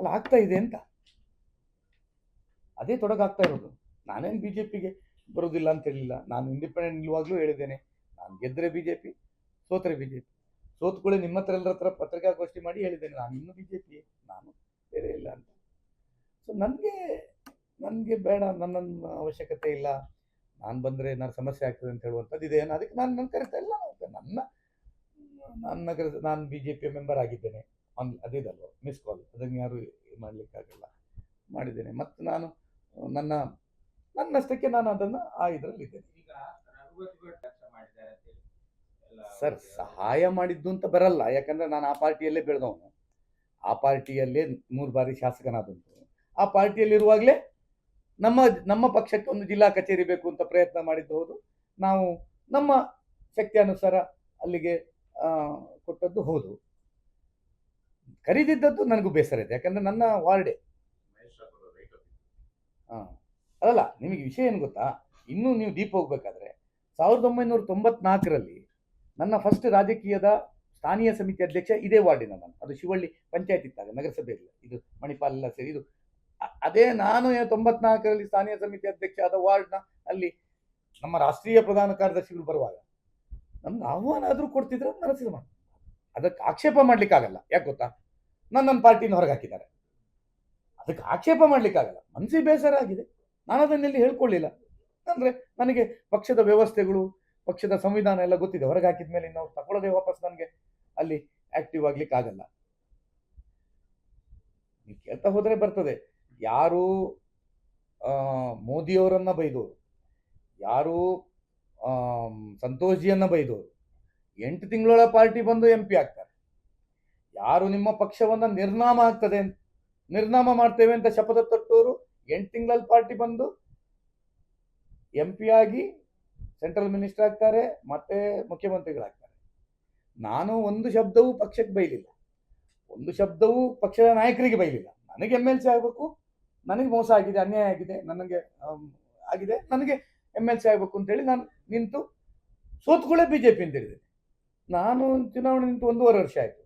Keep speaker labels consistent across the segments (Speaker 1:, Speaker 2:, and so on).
Speaker 1: ಅಲ್ಲ ಆಗ್ತಾ ಇದೆ ಅಂತ. ಅದೇ ತೊಡಗಾಗ್ತಾ ಇರೋದು. ನಾನೇನು ಬಿ ಜೆ ಪಿಗೆ ಬರೋದಿಲ್ಲ ಅಂತ ಹೇಳಿಲ್ಲ. ನಾನು ಇಂಡಿಪೆಂಡೆಂಟ್ ನಿಲ್ಲುವಾಗಲೂ ಹೇಳಿದ್ದೇನೆ. ನಾನು ಗೆದ್ದರೆ ಬಿ ಜೆ ಪಿ ಸೋತ್ರೆ ಬಿ ಜೆ ಪಿ ಸೋತ್ಕೊಳ್ಳಿ ನಿಮ್ಮ ಹತ್ರ ಎಲ್ಲರ ಹತ್ರ ಪತ್ರಿಕಾಗೋಷ್ಠಿ ಮಾಡಿ ಹೇಳಿದ್ದೇನೆ. ನಾನು ಇನ್ನೂ ಬಿ ಜೆ ಪಿ ನಾನು ಬೇರೆ ಇಲ್ಲ ಅಂತ. ಸೊ ನನಗೆ ನನಗೆ ಬೇಡ. ನನ್ನ ಅವಶ್ಯಕತೆ ಇಲ್ಲ. ನಾನು ಬಂದರೆ ನಾನು ಸಮಸ್ಯೆ ಆಗ್ತದೆ ಅಂತ ಹೇಳುವಂಥದ್ದು ಇದೆ. ಅದಕ್ಕೆ ನಾನು ನನ್ನ ಕರಿತಾ ಇಲ್ಲ. ನನ್ನ ನನ್ನ ನಾನು ಬಿ ಜೆ ಪಿಯ ಮೆಂಬರ್ ಆಗಿದ್ದೇನೆ. ಆನ್ ಅದಿದಲ್ವ ಮಿಸ್ ಕಾಲ್ ಅದನ್ನು ಯಾರು ಮಾಡಲಿಕ್ಕಾಗಲ್ಲ ಮಾಡಿದ್ದೇನೆ. ಮತ್ತು ನಾನು ನನ್ನ ನನ್ನಷ್ಟಕ್ಕೆ ನಾನು ಅದನ್ನು ಆ ಇದರಲ್ಲಿ ಇದ್ದೇನೆ. ಸರ್ ಸಹಾಯ ಮಾಡಿದ್ದು ಅಂತ ಬರಲ್ಲ. ಯಾಕಂದ್ರೆ ನಾನು ಆ ಪಾರ್ಟಿಯಲ್ಲೇ ಬೆಳೆದವನು. ಆ ಪಾರ್ಟಿಯಲ್ಲೇ ಮೂರು ಬಾರಿ ಶಾಸಕನಾದಂತು ಆ ಪಾರ್ಟಿಯಲ್ಲಿರುವಾಗಲೇ ನಮ್ಮ ನಮ್ಮ ಪಕ್ಷಕ್ಕೆ ಒಂದು ಜಿಲ್ಲಾ ಕಚೇರಿ ಬೇಕು ಅಂತ ಪ್ರಯತ್ನ ಮಾಡಿದ್ದು ಹೌದು. ನಾವು ನಮ್ಮ ಶಕ್ತಿಯಾನುಸಾರ ಅಲ್ಲಿಗೆ ಕೊಟ್ಟದ್ದು ಹೌದು. ಕರೀದಿದ್ದದ್ದು ನನಗೂ ಬೇಸರ ಇದೆ. ಯಾಕಂದ್ರೆ ನನ್ನ ವಾರ್ಡೆ. ಹಾಂ. ಅಲ್ಲ ನಿಮಗೆ ವಿಷಯ ಏನು ಗೊತ್ತಾ? ಇನ್ನೂ ನೀವು ದೀಪ ಹೋಗ್ಬೇಕಾದ್ರೆ ಸಾವಿರದ ಒಂಬೈನೂರ ತೊಂಬತ್ನಾಲ್ಕರಲ್ಲಿ ನನ್ನ ಫಸ್ಟ್ ರಾಜಕೀಯದ ಸ್ಥಾನೀಯ ಸಮಿತಿ ಅಧ್ಯಕ್ಷ ಇದೇ ವಾರ್ಡಿನ ನಾನು. ಅದು ಶಿವಳ್ಳಿ ಪಂಚಾಯತ್ ನಗರಸಭೆ ನಗರಸಭೆಯಲ್ಲಿ. ಇದು ಮಣಿಪಾಲ್ ಎಲ್ಲ ಸೇರಿ ಇದು. ಅದೇ ನಾನು ತೊಂಬತ್ನಾಲ್ಕರಲ್ಲಿ ಸ್ಥಾನೀಯ ಸಮಿತಿ ಅಧ್ಯಕ್ಷ ಆದ ವಾರ್ಡ್ನ ಅಲ್ಲಿ ನಮ್ಮ ರಾಷ್ಟ್ರೀಯ ಪ್ರಧಾನ ಕಾರ್ಯದರ್ಶಿಗಳು ಬರುವಾಗ ನಮ್ಗೆ ಆಹ್ವಾನ ಆದರೂ ಕೊಡ್ತಿದ್ರೆ, ನರಸಿಂಹ ಅದಕ್ಕೆ ಆಕ್ಷೇಪ ಮಾಡ್ಲಿಕ್ಕಾಗಲ್ಲ. ಯಾಕೆ ಗೊತ್ತಾ? ನನ್ನ ಪಾರ್ಟಿನ ಹೊರಗೆ ಹಾಕಿದ್ದಾರೆ. ಅದಕ್ಕೆ ಆಕ್ಷೇಪ ಮಾಡಲಿಕ್ಕಾಗಲ್ಲ ಮನಸ್ಸಿಗೆ ಬೇಸರ ಆಗಿದೆ. ನಾನು ಅದನ್ನೆಲ್ಲಿ ಹೇಳ್ಕೊಳ್ಳಿಲ್ಲ. ಅಂದರೆ ನನಗೆ ಪಕ್ಷದ ವ್ಯವಸ್ಥೆಗಳು, ಪಕ್ಷದ ಸಂವಿಧಾನ ಎಲ್ಲ ಗೊತ್ತಿದೆ. ಹೊರಗೆ ಹಾಕಿದ ಮೇಲೆ ಇನ್ನು ತಗೊಳ್ಳದೆ ವಾಪಸ್ ನನಗೆ ಅಲ್ಲಿ ಆಕ್ಟಿವ್ ಆಗ್ಲಿಕ್ಕೆ ಆಗಲ್ಲ. ನೀವು ಕೇಳ್ತಾ ಹೋದರೆ ಬರ್ತದೆ. ಯಾರು ಮೋದಿಯವರನ್ನು ಬೈದೋರು, ಯಾರು ಸಂತೋಷ್ಜಿಯನ್ನು ಬೈದೋರು, ಎಂಟು ತಿಂಗಳ ಪಾರ್ಟಿ ಬಂದು ಎಂ ಪಿ ಆಗ್ತಾರೆ. ಯಾರು ನಿಮ್ಮ ಪಕ್ಷವನ್ನ ನಿರ್ನಾಮ ಆಗ್ತದೆ ಅಂತ? ನಿರ್ನಾಮ ಮಾಡ್ತೇವೆ ಅಂತ ಶಪಥ ತೊಟ್ಟವರು ಎಂಟು ತಿಂಗಳಲ್ಲಿ ಪಾರ್ಟಿ ಬಂದು ಎಂ ಆಗಿ ಸೆಂಟ್ರಲ್ ಮಿನಿಸ್ಟರ್ ಆಗ್ತಾರೆ, ಮತ್ತೆ ಮುಖ್ಯಮಂತ್ರಿಗಳಾಗ್ತಾರೆ. ನಾನು ಒಂದು ಶಬ್ದವೂ ಪಕ್ಷಕ್ಕೆ ಬೈಲಿಲ್ಲ. ಒಂದು ಶಬ್ದವೂ ಪಕ್ಷದ ನಾಯಕರಿಗೆ ಬೈಲಿಲ್ಲ. ನನಗೆ ಎಂ ಎಲ್ ಸಿ ಆಗಬೇಕು, ನನಗೆ ಮೋಸ ಆಗಿದೆ, ಅನ್ಯಾಯ ಆಗಿದೆ, ನನಗೆ ಆಗಿದೆ, ನನಗೆ ಎಂ ಎಲ್ ಸಿ ಆಗಬೇಕು ಅಂತೇಳಿ ನಾನು ನಿಂತು ಸೋತ್ಕೊಳ್ಳೆ ಬಿ ಜೆ ಪಿ ಅಂತ ಹೇಳಿದೆ ನಾನು ಚುನಾವಣೆ ನಿಂತು ಒಂದೂವರೆ ವರ್ಷ ಆಯಿತು.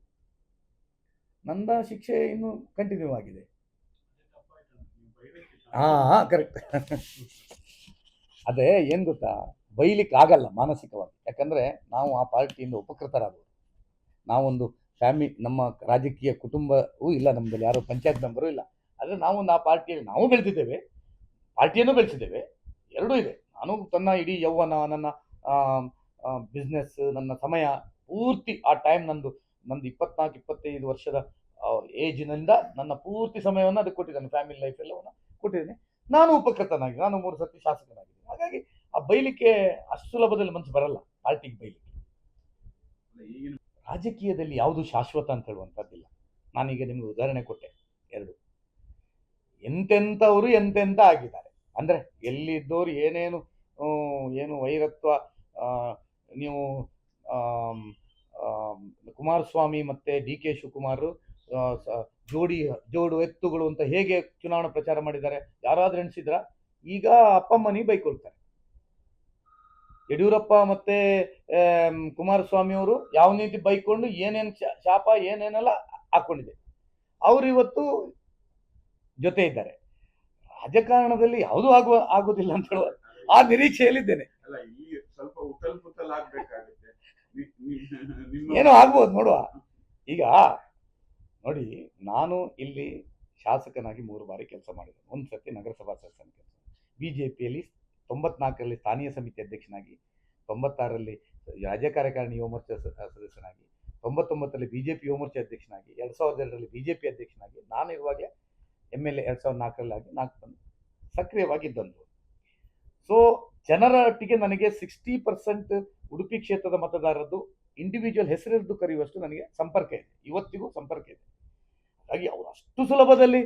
Speaker 1: ನನ್ನ ಶಿಕ್ಷೆ ಇನ್ನೂ ಕಂಟಿನ್ಯೂ ಆಗಿದೆ. ಹಾ ಹಾ ಕರೆಕ್ಟ್ ಅದೇ ಏನ್ ಗೊತ್ತಾ? ಬೈಲಿಕ್ಕೆ ಆಗಲ್ಲ ಮಾನಸಿಕವಾಗಿ. ಯಾಕಂದ್ರೆ ನಾವು ಆ ಪಾರ್ಟಿಯಿಂದ ಉಪಕೃತರಾಗಬಹುದು ನಾವೊಂದು ಫ್ಯಾಮಿ ನಮ್ಮ ರಾಜಕೀಯ ಕುಟುಂಬವೂ ಇಲ್ಲ ನಮ್ಮದಲ್ಲಿ ಯಾರು ಪಂಚಾಯತ್ ಮೆಂಬರು ಇಲ್ಲ. ಆದರೆ ನಾವೊಂದು ಆ ಪಾರ್ಟಿಯಲ್ಲಿ ನಾವು ಬೆಳೆದಿದ್ದೇವೆ ಪಾರ್ಟಿಯನ್ನು ಬೆಳೆಸಿದ್ದೇವೆ ಎರಡೂ ಇದೆ. ನಾನು ತನ್ನ ಇಡೀ ಯೌವನ ನನ್ನ ಬಿಸ್ನೆಸ್ ನನ್ನ ಸಮಯ ಪೂರ್ತಿ ಆ ಟೈಮ್ ನಂದು ನಂದು ಇಪ್ಪತ್ನಾಲ್ಕು, ಇಪ್ಪತ್ತೈದು ವರ್ಷದ ಏಜಿನಿಂದ ನನ್ನ ಪೂರ್ತಿ ಸಮಯವನ್ನು ಅದಕ್ಕೆ ಕೊಟ್ಟಿದ್ದೇನೆ ಫ್ಯಾಮಿಲಿ ಲೈಫ್ ಎಲ್ಲವನ್ನು ಕೊಟ್ಟಿದ್ದೀನಿ. ನಾನು ಉಪಕೃತನಾಗಿ, ನಾನು ಮೂರು ಸತಿ ಶಾಸಕನಾಗಿದ್ದೀನಿ. ಹಾಗಾಗಿ ಆ ಬೈಲಿಕ್ಕೆ ಅಷ್ಟು ಸುಲಭದಲ್ಲಿ ಮನಸ್ಸು ಬರಲ್ಲ, ಪಾರ್ಟಿಗೆ ಬೈಲಿಕ್ಕೆ. ರಾಜಕೀಯದಲ್ಲಿ ಯಾವುದು ಶಾಶ್ವತ ಅಂತ ಹೇಳುವಂಥದ್ದಿಲ್ಲ ನಾನೀಗ ನಿಮಗೆ ಉದಾಹರಣೆ ಕೊಟ್ಟೆ, ಎರಡು. ಎಂತೆಂಥವರು ಎಂತೆಂಥ ಆಗಿದ್ದಾರೆ. ಅಂದರೆ ಎಲ್ಲಿದ್ದವರು ಏನೇನು ಏನು ವೈರತ್ವ ನೀವು ಕುಮಾರಸ್ವಾಮಿ ಮತ್ತೆ ಡಿ ಕೆ ಶಿವಕುಮಾರ್ ಜೋಡಿ, ಜೋಡು ಎತ್ತುಗಳು ಅಂತ ಹೇಗೆ ಚುನಾವಣಾ ಪ್ರಚಾರ ಮಾಡಿದ್ದಾರೆ, ಯಾರಾದ್ರೂ ಎಣಿಸಿದ್ರ? ಈಗ ಅಪ್ಪಮ್ಮನಿ ಬೈಕೊಳ್ತಾರೆ. ಯಡಿಯೂರಪ್ಪ ಮತ್ತೆ ಕುಮಾರಸ್ವಾಮಿ ಅವರು ಯಾವ ನೀತಿ ಬೈಕೊಂಡು ಏನೇನು ಶಾಪ ಏನೇನೆಲ್ಲ ಹಾಕೊಂಡಿದೆ. ಅವರು ಇವತ್ತು ಜೊತೆ ಇದ್ದಾರೆ. ರಾಜಕಾರಣದಲ್ಲಿ ಯಾವುದೂ ಆಗುವ, ಆಗೋದಿಲ್ಲ ಅಂತ ಹೇಳುವ, ಆ ನಿರೀಕ್ಷೆಯಲ್ಲಿದ್ದೇನೆ.
Speaker 2: ಸ್ವಲ್ಪ ಉತ್ತಲ್ ಪುತ್ತಲ್ ಆಗ್ಬೇಕಾಗುತ್ತೆ.
Speaker 1: ಏನೋ ಆಗ್ಬೋದು, ನೋಡುವ. ಈಗ ನೋಡಿ, ನಾನು ಇಲ್ಲಿ ಶಾಸಕನಾಗಿ ಮೂರು ಬಾರಿ ಕೆಲಸ ಮಾಡಿದೆ. ಒಂದು ಸತಿ ನಗರಸಭಾ ಸದಸ್ಯನ ಕೆಲಸ. ಬಿ ಜೆ ಪಿಯಲ್ಲಿ ತೊಂಬತ್ನಾಲ್ಕರಲ್ಲಿ ಸ್ಥಾನೀಯ ಸಮಿತಿ ಅಧ್ಯಕ್ಷನಾಗಿ, ತೊಂಬತ್ತಾರರಲ್ಲಿ ರಾಜ್ಯ ಕಾರ್ಯಕಾರಿಣಿ ಯುವ ಮೋರ್ಚಾ ಸದಸ್ಯನಾಗಿ, ತೊಂಬತ್ತೊಂಬತ್ತರಲ್ಲಿ B J P Yuva Morcha ಅಧ್ಯಕ್ಷನಾಗಿ, ಎರಡು ಸಾವಿರದ ಎರಡರಲ್ಲಿ ಬಿ ಜೆ ಪಿ ಅಧ್ಯಕ್ಷನಾಗಿ, ನಾನು ಇರುವಾಗಲೇ ಎಂ ಎಲ್ ಎ ಎರಡು ಸಾವಿರದ ನಾಲ್ಕರಲ್ಲಿ ಆಗಿ ನಾಲ್ಕು ಬಂದು ಸಕ್ರಿಯವಾಗಿ ಇದ್ದಂತು ಸೊ ಜನರೊಟ್ಟಿಗೆ ನನಗೆ ಸಿಕ್ಸ್ಟಿ ಪರ್ಸೆಂಟ್ ಉಡುಪಿ ಕ್ಷೇತ್ರದ ಮತದಾರರದ್ದು ಇಂಡಿವಿಜುವಲ್ ಹೆಸರಿದ್ದು ಕರೆಯುವಷ್ಟು ನನಗೆ ಸಂಪರ್ಕ ಇದೆ. ಇವತ್ತಿಗೂ ಸಂಪರ್ಕ ಇದೆ. ಹಾಗಾಗಿ ಅವರು ಅಷ್ಟು ಸುಲಭದಲ್ಲಿ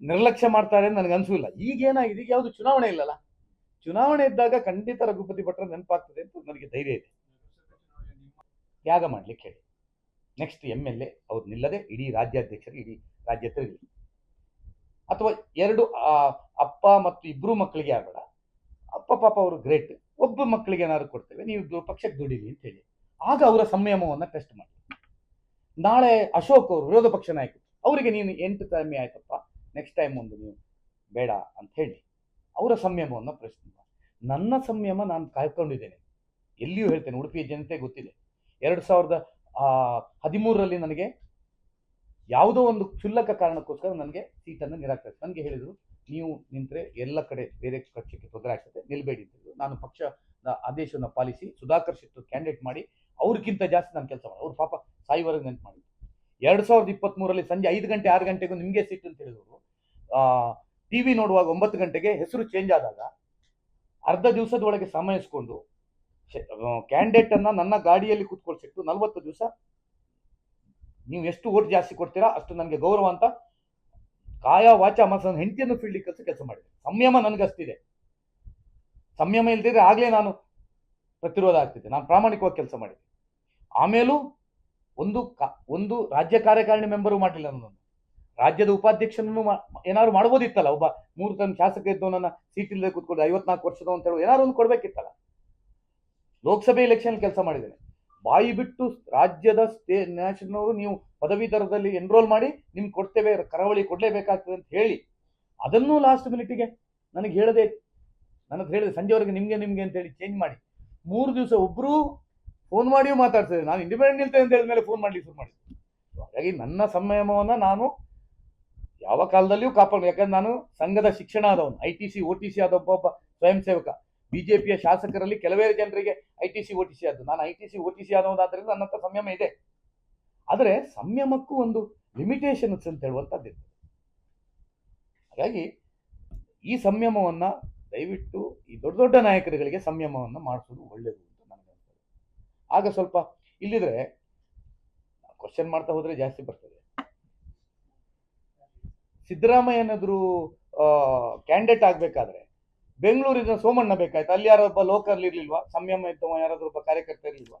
Speaker 1: ನಿರ್ಲಕ್ಷ್ಯ ಮಾಡ್ತಾರೆ ಅಂತ ನನಗೆ ಅನಿಸಿಲ್ಲ. ಈಗೇನಾಗಿದೆ? ಈಗ ಯಾವುದು ಚುನಾವಣೆ ಇಲ್ಲಲ್ಲ. ಚುನಾವಣೆ ಇದ್ದಾಗ ಖಂಡಿತ ರಘುಪತಿ ಭಟ್ರ ನೆನಪಾಗ್ತದೆ ಅಂತ ನನಗೆ ಧೈರ್ಯ ಇದೆ. ತ್ಯಾಗ ಮಾಡಲಿಕ್ಕೆ ಹೇಳಿ. ನೆಕ್ಸ್ಟ್ ಎಂ ಎಲ್ ಎ ಅವ್ರು ನಿಲ್ಲದೆ ಇಡೀ ರಾಜ್ಯಾಧ್ಯಕ್ಷರು, ಇಡೀ ರಾಜ್ಯ ತಿರುಗಲಿ ಅಥವಾ ಎರಡು ಅಪ್ಪ ಮತ್ತು ಇಬ್ಬರು ಮಕ್ಕಳಿಗೆ ಆಗಬೇಡ. ಅಪ್ಪ ಪಾಪ ಅವರು ಗ್ರೇಟ್ ಒಬ್ಬ ಮಕ್ಕಳಿಗೆ ಏನಾದ್ರು ಕೊಡ್ತೇವೆ, ನೀವು ಪಕ್ಷಕ್ಕೆ ದುಡಿಲಿ ಅಂತ ಹೇಳಿ. ಆಗ ಅವರ ಸಂಯಮವನ್ನು ಟೆಸ್ಟ್ ಮಾಡಿ ನಾಳೆ ಅಶೋಕ್ ಅವರು, ವಿರೋಧ ಪಕ್ಷ ನಾಯಕರು, ಅವರಿಗೆ ನೀನು ಎಂಟು ಟೈಮೇ ಆಯ್ತಪ್ಪ ನೆಕ್ಸ್ಟ್ ಟೈಮ್ ಒಂದು ನೀವು ಬೇಡ ಅಂತ ಹೇಳಿ, ಅವರ ಸಂಯಮವನ್ನು ಪ್ರಶ್ನೆ ಮಾಡಿ. ನನ್ನ ಸಂಯಮ ನಾನು ಕಾಯ್ಕೊಂಡಿದ್ದೇನೆ. ಎಲ್ಲಿಯೂ ಹೇಳ್ತೇನೆ ಉಡುಪಿಯ ಜನತೆ ಗೊತ್ತಿದೆ. ಎರಡು ಸಾವಿರದ ಹದಿಮೂರರಲ್ಲಿ ನನಗೆ ಯಾವುದೋ ಒಂದು ಕ್ಷುಲ್ಲಕ ಕಾರಣಕ್ಕೋಸ್ಕರ ನನಗೆ ಸೀಟನ್ನು ನಿರಾಕರಿಸಿ. ನನಗೆ ಹೇಳಿದರು ನೀವು ನಿಂತರೆ ಎಲ್ಲ ಕಡೆ ಬೇರೆ ಪಕ್ಷಕ್ಕೆ ತೊಂದರೆ ಆಗ್ತದೆ, ನಿಲ್ಬೇಡಿ ನಾನು ಪಕ್ಷದ ಆದೇಶವನ್ನು ಪಾಲಿಸಿ ಸುಧಾಕರ್ ಶೆಟ್ಟರ್ ಕ್ಯಾಂಡಿಡೇಟ್ ಮಾಡಿ ಅವ್ರಿಗಿಂತ ಜಾಸ್ತಿ ನಾನು ಕೆಲಸ ಮಾಡಿ ಅವ್ರು ಪಾಪ ಸಾಯಿವರೆಗೆ ನೆನ್ಪು ಮಾಡಿದ್ರು. ಎರಡು ಸಾವಿರದ ಇಪ್ಪತ್ತ್ಮೂರಲ್ಲಿ ಸಂಜೆ ಐದು ಗಂಟೆ, ಆರು ಗಂಟೆಗೂ ನಿಮಗೆ ಸಿಟ್ಟು ಅಂತ ಹೇಳಿದವರು ಟಿ ವಿ ನೋಡುವಾಗ ಒಂಬತ್ತು ಗಂಟೆಗೆ ಹೆಸರು ಚೇಂಜ್ ಆದಾಗ ಅರ್ಧ ದಿವಸದ ಒಳಗೆ ಸಮಯಿಸ್ಕೊಂಡು ಕ್ಯಾಂಡಿಡೇಟನ್ನು ನನ್ನ ಗಾಡಿಯಲ್ಲಿ ಕೂತ್ಕೊಳ್ಸಿಟ್ಟು ನಲ್ವತ್ತು ದಿವಸ ನೀವು ಎಷ್ಟು ಓಟ್ ಜಾಸ್ತಿ ಕೊಡ್ತೀರಾ ಅಷ್ಟು ನನಗೆ ಗೌರವ ಅಂತ ಕಾಯ ವಾಚ ಮನಸ್ಸು ಹೆಂಡತಿಯನ್ನು ಫೀಲ್ಡಿಗೆ ಕೆಲಸ ಕೆಲಸ ಮಾಡಿದೆ. ಸಂಯಮ ನನಗಷ್ಟಿದೆ. ಸಂಯಮ ಇಲ್ದಿದ್ರೆ ಆಗಲೇ ನಾನು ಪ್ರತಿರೋಧ ಆಗ್ತಿದ್ದೆ. ನಾನು ಪ್ರಾಮಾಣಿಕವಾಗಿ ಕೆಲಸ ಮಾಡಿದ್ದೆ ಆಮೇಲೂ ಒಂದು ಒಂದು ರಾಜ್ಯ ಕಾರ್ಯಕಾರಿಣಿ ಮೆಂಬರು ಮಾಡಲಿಲ್ಲ ನನ್ನನ್ನು. ರಾಜ್ಯದ ಉಪಾಧ್ಯಕ್ಷನನ್ನು ಏನಾದ್ರು ಮಾಡ್ಬೋದಿತ್ತಲ್ಲ? ಒಬ್ಬ ಮೂರು ತನ್ನ ಶಾಸಕ ಇದ್ದವನನ್ನ ಸೀಟ್ ಇಲ್ಲದೆ ಕೂತ್ಕೊಂಡು ಐವತ್ನಾಲ್ಕು ವರ್ಷದ ಅಂತ ಹೇಳಿ ಏನಾದ್ರು ಒಂದು ಕೊಡಬೇಕಿತ್ತಲ್ಲ? ಲೋಕಸಭೆ ಎಲೆಕ್ಷನ್ ಕೆಲಸ ಮಾಡಿದ್ದೇನೆ. ಬಾಯಿ ಬಿಟ್ಟು ರಾಜ್ಯದ ಸ್ಟೇ ನ್ಯಾಷನವರು ನೀವು ಪದವೀಧರದಲ್ಲಿ ಎನ್ರೋಲ್ ಮಾಡಿ ನಿಮ್ಗೆ ಕೊಡ್ತೇವೆ, ಕರಾವಳಿ ಕೊಡಲೇಬೇಕಾಗ್ತದೆ ಅಂತ ಹೇಳಿ, ಅದನ್ನೂ ಲಾಸ್ಟ್ ಮಿನಿಟಿಗೆ ನನಗೆ ಹೇಳದೆ, ನನಗೆ ಹೇಳಿದೆ ಸಂಜೆವರೆಗೆ ನಿಮಗೆ ನಿಮಗೆ ಅಂತ ಹೇಳಿ ಚೇಂಜ್ ಮಾಡಿ. ಮೂರು ದಿವಸ ಒಬ್ಬರು ಫೋನ್ ಮಾಡಿಯೂ ಮಾತಾಡ್ತಿದ್ದೆ ನಾನು ಇಂಡಿಪೆಂಡೆಂಟ್ ನಿಲ್ತೇನೆ ಅಂತ ಹೇಳಿದ್ಮೇಲೆ ಫೋನ್ ಮಾಡಲಿ ಶುರು ಮಾಡಿ ಹಾಗಾಗಿ ನನ್ನ ಸಂಯಮವನ್ನು ನಾನು ಯಾವ ಕಾಲದಲ್ಲಿಯೂ ಕಾಪಾಡ ಯಾಕಂದ್ರೆ ನಾನು ಸಂಘದ ಶಿಕ್ಷಣ ಆದವನು I T C O T C ಆದ ಒಬ್ಬ ಒಬ್ಬ ಸ್ವಯಂ ಸೇವಕ. ಬಿಜೆಪಿಯ ಶಾಸಕರಲ್ಲಿ ಕೆಲವೇ ಜನರಿಗೆ I T C T C ಆದ್ದು. ನಾನು I T C T C ಆದವನಾದ್ರಿಂದ ನನ್ನಂಥ ಸಂಯಮ ಇದೆ. ಆದರೆ ಸಂಯಮಕ್ಕೂ ಒಂದು ಲಿಮಿಟೇಷನ್ಸ್ ಅಂತ ಹೇಳುವಂಥದ್ದು ಇರ್ತದೆ ಹಾಗಾಗಿ ಈ ಸಂಯಮವನ್ನ ದಯವಿಟ್ಟು ಈ ದೊಡ್ಡ ದೊಡ್ಡ ನಾಯಕರುಗಳಿಗೆ ಸಂಯಮವನ್ನು ಮಾಡಿಸೋದು ಒಳ್ಳೆಯದು ಅಂತ ನನಗೆ ಅನ್ಸುತ್ತೆ ಆಗ ಸ್ವಲ್ಪ ಇಲ್ಲಿದ್ರೆ ಕ್ವಶನ್ ಮಾಡ್ತಾ ಹೋದರೆ ಜಾಸ್ತಿ ಬರ್ತದೆ. ಸಿದ್ದರಾಮಯ್ಯನಾದರೂ ಕ್ಯಾಂಡಿಡೇಟ್ ಆಗ್ಬೇಕಾದ್ರೆ ಬೆಂಗಳೂರಿನ ಸೋಮಣ್ಣ ಬೇಕಾಯ್ತು. ಅಲ್ಲಿ ಯಾರೊಬ್ಬ ಲೋಕಲ್ ಇರ್ಲಿಲ್ವಾ? ಸಂಯಮ ಇದ್ದವ, ಯಾರಾದ್ರೂ ಒಬ್ಬ ಕಾರ್ಯಕರ್ತ ಇರ್ಲಿಲ್ವಾ?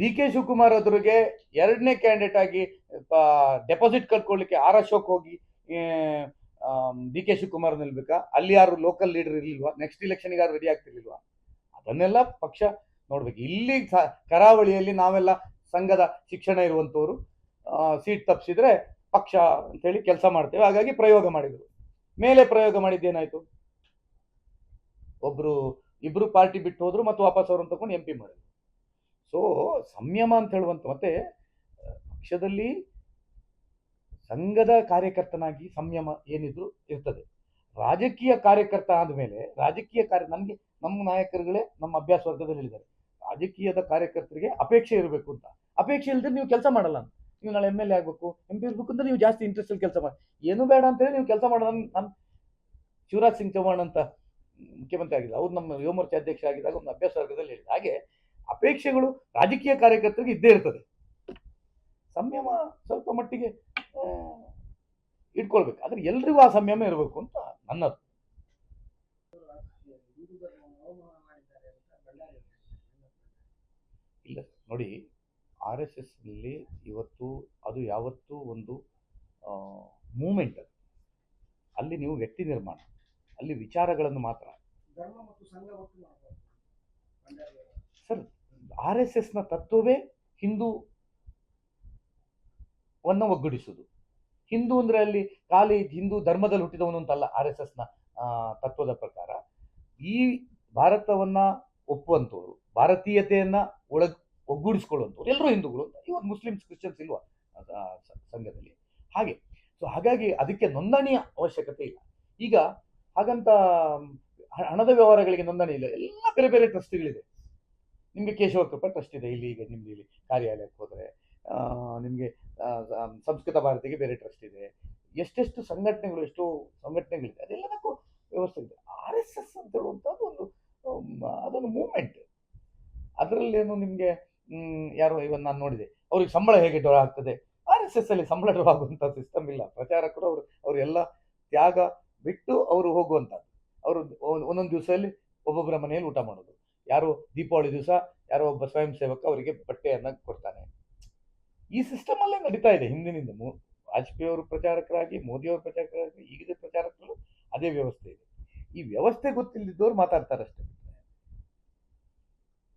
Speaker 1: ಡಿ ಕೆ ಶಿವಕುಮಾರ್ ಅವರಿಗೆ ಎರಡನೇ ಕ್ಯಾಂಡಿಡೇಟ್ ಆಗಿ ಡೆಪಾಸಿಟ್ ಕಟ್ಕೊಳ್ಳಿಕ್ಕೆ ಆರ್ ಅಶೋಕ್ ಹೋಗಿ ಡಿ ಕೆ ಶಿವಕುಮಾರ್ ನಿಲ್ಬೇಕಾ? ಅಲ್ಲಿ ಯಾರು ಲೋಕಲ್ ಲೀಡರ್ ಇರ್ಲಿಲ್ವಾ? ನೆಕ್ಸ್ಟ್ ಇಲೆಕ್ಷನ್ ಯಾರು ರೆಡಿ ಆಗ್ತಿರ್ಲಿಲ್ವಾ? ಅದನ್ನೆಲ್ಲ ಪಕ್ಷ ನೋಡ್ಬೇಕು. ಇಲ್ಲಿ ಕರಾವಳಿಯಲ್ಲಿ ನಾವೆಲ್ಲ ಸಂಘದ ಶಿಕ್ಷಣ ಇರುವಂತವರು ಸೀಟ್ ತಪ್ಪಿಸಿದ್ರೆ ಪಕ್ಷ ಅಂತೇಳಿ ಕೆಲಸ ಮಾಡ್ತೇವೆ. ಹಾಗಾಗಿ ಪ್ರಯೋಗ ಮಾಡಿದ್ರು. ಮೇಲೆ ಪ್ರಯೋಗ ಮಾಡಿದ್ದೇನಾಯ್ತು? ಒಬ್ರು ಇಬ್ರು ಪಾರ್ಟಿ ಬಿಟ್ಟು ಹೋದ್ರು ಮತ್ತು ವಾಪಸ್ ಅವ್ರನ್ನ ತಗೊಂಡು ಎಂ ಪಿ ಮಾಡಿದ್ರು. ಸೊ ಸಂಯಮ ಅಂತ ಹೇಳುವಂತ ಮತ್ತೆ ಪಕ್ಷದಲ್ಲಿ ಸಂಘದ ಕಾರ್ಯಕರ್ತನಾಗಿ ಸಂಯಮ ಏನಿದ್ರು ಇರ್ತದೆ. ರಾಜಕೀಯ ಕಾರ್ಯಕರ್ತ ಆದಮೇಲೆ, ರಾಜಕೀಯ ಕಾರ್ಯ ನನಗೆ ನಮ್ಮ ನಾಯಕರುಗಳೇ ನಮ್ಮ ಅಭ್ಯಾಸ ವರ್ಗದಲ್ಲಿ ಹೇಳಿದ್ದಾರೆ ರಾಜಕೀಯದ ಕಾರ್ಯಕರ್ತರಿಗೆ ಅಪೇಕ್ಷೆ ಇರಬೇಕು ಅಂತ. ಅಪೇಕ್ಷೆ ಇಲ್ಲದೆ ನೀವು ಕೆಲಸ ಮಾಡಲ್ಲ ನೀವು ನಾಳೆ ಎಂ ಎಲ್ ಎ ಆಗಬೇಕು ಎಂ ಪಿ ಇರ್ಬೇಕು ಅಂತ ನೀವು ಜಾಸ್ತಿ ಇಂಟ್ರೆಸ್ಟ್ ಅಲ್ಲಿ ಕೆಲಸ ಮಾಡಿ, ಏನು ಬೇಡ ಅಂತ ಹೇಳಿ ನೀವು ಕೆಲಸ ಮಾಡೋದು ನಾನು ಶಿವರಾಜ್ ಸಿಂಗ್ ಚೌಹಾಣ್ ಅಂತ ಮುಖ್ಯಮಂತ್ರಿ ಆಗಿಲ್ಲ ಅವ್ರು ನಮ್ಮ ಯುವ ಅಧ್ಯಕ್ಷ ಆಗಿದ್ದಾಗ ಒಂದು ಅಭ್ಯಾಸ ವರ್ಗದಲ್ಲಿ ಹೇಳಿದ ಹಾಗೆ ಅಪೇಕ್ಷೆಗಳು ರಾಜಕೀಯ ಕಾರ್ಯಕರ್ತರಿಗೆ ಇದ್ದೇ ಇರ್ತದೆ. ಸಂಯಮ ಸ್ವಲ್ಪ ಮಟ್ಟಿಗೆ ಇಟ್ಕೊಳ್ಬೇಕು. ಆದ್ರೆ ಎಲ್ರಿಗೂ ಆ ಸಂಯಮ ಇರಬೇಕು ಅಂತ ನನ್ನದು. ಇಲ್ಲ ನೋಡಿ ಆರ್ ಎಸ್ ಎಸ್ನಲ್ಲಿ ಇವತ್ತು ಅದು ಯಾವತ್ತೂ ಒಂದು ಮೂಮೆಂಟ್ ಅದು. ಅಲ್ಲಿ ನೀವು ವ್ಯಕ್ತಿ ನಿರ್ಮಾಣ ಅಲ್ಲಿ ವಿಚಾರಗಳನ್ನು ಮಾತ್ರ. ಸರ್ ಆರ್ ಎಸ್ ಎಸ್ನ ತತ್ವವೇ ಹಿಂದೂ ವನ್ನ ಒಗ್ಗೂಡಿಸುವುದು ಹಿಂದೂ ಅಂದರೆ ಅಲ್ಲಿ ಖಾಲಿ ಹಿಂದೂ ಧರ್ಮದಲ್ಲಿ ಹುಟ್ಟಿದವನು ಅಂತಲ್ಲ ಆರ್ ಎಸ್ ಎಸ್ನ ತತ್ವದ ಪ್ರಕಾರ. ಈ ಭಾರತವನ್ನ ಒಪ್ಪುವಂಥವ್ರು ಭಾರತೀಯತೆಯನ್ನು ಒಳಗ್ ಒಗ್ಗೂಡಿಸ್ಕೊಳ್ಳುವಂಥವ್ರು ಎಲ್ಲರೂ ಹಿಂದೂಗಳು ಅಂತ ಮುಸ್ಲಿಮ್ಸ್ ಕ್ರಿಶ್ಚಿಯನ್ಸ್ ಇಲ್ವಾ ಸಂಘದಲ್ಲಿ. ಹಾಗೆ ಸೊ ಹಾಗಾಗಿ ಅದಕ್ಕೆ ನೋಂದಣಿಯ ಅವಶ್ಯಕತೆ ಇಲ್ಲ. ಈಗ ಹಾಗಂತ ಹಣದ ವ್ಯವಹಾರಗಳಿಗೆ ನೋಂದಣಿ ಇಲ್ಲ. ಎಲ್ಲ ಬೇರೆ ಬೇರೆ ಟ್ರಸ್ಟ್ಗಳಿದೆ. ನಿಮಗೆ ಕೇಶವ ಕೃಪಾ ಟ್ರಸ್ಟ್ ಇದೆ, ಇಲ್ಲಿ ಈಗ ನಿಮ್ದು ಇಲ್ಲಿ ಕಾರ್ಯಾಲಯಕ್ಕೆ ಹೋದರೆ. ನಿಮಗೆ ಸಂಸ್ಕೃತ ಭಾರತಿಗೆ ಬೇರೆ ಟ್ರಸ್ಟ್ ಇದೆ. ಎಷ್ಟೆಷ್ಟು ಸಂಘಟನೆಗಳು, ಎಷ್ಟೋ ಸಂಘಟನೆಗಳಿದೆ, ಅದೆಲ್ಲದಕ್ಕೂ ವ್ಯವಸ್ಥೆ ಇದೆ. ಆರ್ ಎಸ್ ಎಸ್ ಅಂತ ಹೇಳುವಂಥದ್ದು ಒಂದು ಅದೊಂದು ಮೂಮೆಂಟ್ ಅದರಲ್ಲೇನು ನಿಮಗೆ ಯಾರು ಇವನ್ ನಾನು ನೋಡಿದೆ. ಅವ್ರಿಗೆ ಸಂಬಳ ಹೇಗೆ ಡ್ರಾ ಆಗ್ತದೆ? ಆರ್ ಎಸ್ ಎಸ್ ಅಲ್ಲಿ ಸಂಬಳ ಡ್ರಾ ಆಗುವಂಥ ಸಿಸ್ಟಮ್ ಇಲ್ಲ. ಪ್ರಚಾರಕರು ಅವರು ಅವರೆಲ್ಲ ತ್ಯಾಗ ಬಿಟ್ಟು ಅವರು ಹೋಗುವಂಥದ್ದು. ಅವರು ಒಂದೊಂದು ದಿವಸದಲ್ಲಿ ಒಬ್ಬೊಬ್ಬರ ಮನೆಯಲ್ಲಿ ಊಟ ಮಾಡೋದು. ಯಾರು ದೀಪಾವಳಿ ದಿವಸ ಯಾರೋ ಒಬ್ಬ ಸ್ವಯಂ ಸೇವಕ ಅವರಿಗೆ ಬಟ್ಟೆಯನ್ನು ಕೊಡ್ತಾನೆ. ಈ ಸಿಸ್ಟಮ್ ಅಲ್ಲೇ ನಡೀತಾ ಇದೆ. ಹಿಂದಿನಿಂದ ವಾಜಪೇಯಿ ಅವರು ಪ್ರಚಾರಕರಾಗಿ ಮೋದಿ ಅವರು ಪ್ರಚಾರಕರಾಗಿ, ಈಗಿನ ಪ್ರಚಾರಕರು ಅದೇ ವ್ಯವಸ್ಥೆ ಇದೆ. ಈ ವ್ಯವಸ್ಥೆ ಗೊತ್ತಿಲ್ಲದಿದ್ದವ್ರು ಮಾತಾಡ್ತಾರೆ ಅಷ್ಟೇ